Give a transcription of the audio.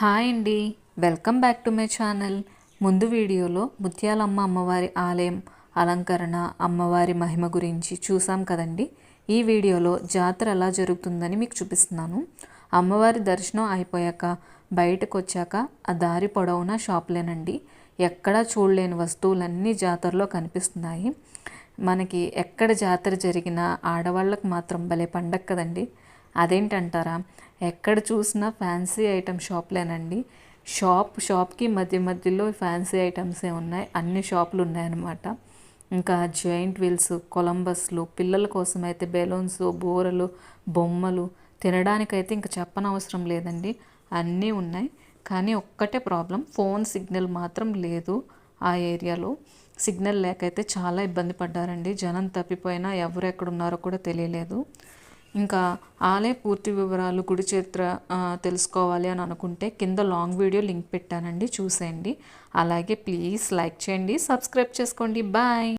Hi అండి. Welcome back to my channel. ముందు వీడియోలో ముత్యాలమ్మ అమ్మవారి ఆలయం అలంకరణ అమ్మవారి మహిమ గురించి చూసాం కదండి. ఈ వీడియోలో జాతర ఎలా జరుగుతుందని మీకు చూపిస్తున్నాను. అమ్మవారి దర్శనం అయిపోయాక బయటకు వచ్చాక ఆ దారి పొడవునా షాప్లేనండి. ఎక్కడా చూడలేని వస్తువులన్నీ జాతరలో కనిపిస్తున్నాయి. మనకి ఎక్కడ జాతర జరిగినా ఆడవాళ్ళకు మాత్రం భలే పండగ కదండి. అదేంటంటారా? ఎక్కడ చూసినా ఫ్యాన్సీ ఐటమ్ షాప్లేనండి. షాప్ షాప్కి మధ్య మధ్యలో ఫ్యాన్సీ ఐటమ్సే ఉన్నాయి. అన్ని షాపులు ఉన్నాయన్నమాట. ఇంకా జాయింట్ వీల్స్ కొలంబస్లు పిల్లల కోసం అయితే బెలూన్స్ బూరలు బొమ్మలు తినడానికైతే ఇంకా చెప్పనవసరం లేదండి. అన్నీ ఉన్నాయి. కానీ ఒక్కటే ప్రాబ్లం ఫోన్ సిగ్నల్ మాత్రం లేదు ఆ ఏరియాలో. సిగ్నల్ లేకైతే చాలా ఇబ్బంది పడ్డారండి. జనం తప్పిపోయినా ఎవరు ఎక్కడున్నారో కూడా తెలియలేదు. ఇంకా ఆలయ పూర్తి వివరాలు గుడి చరిత్ర తెలుసుకోవాలి అని అనుకుంటే కింద లాంగ్ వీడియో లింక్ పెట్టానండి చూసేయండి. అలాగే ప్లీజ్ లైక్ చేయండి సబ్స్క్రైబ్ చేసుకోండి. బాయ్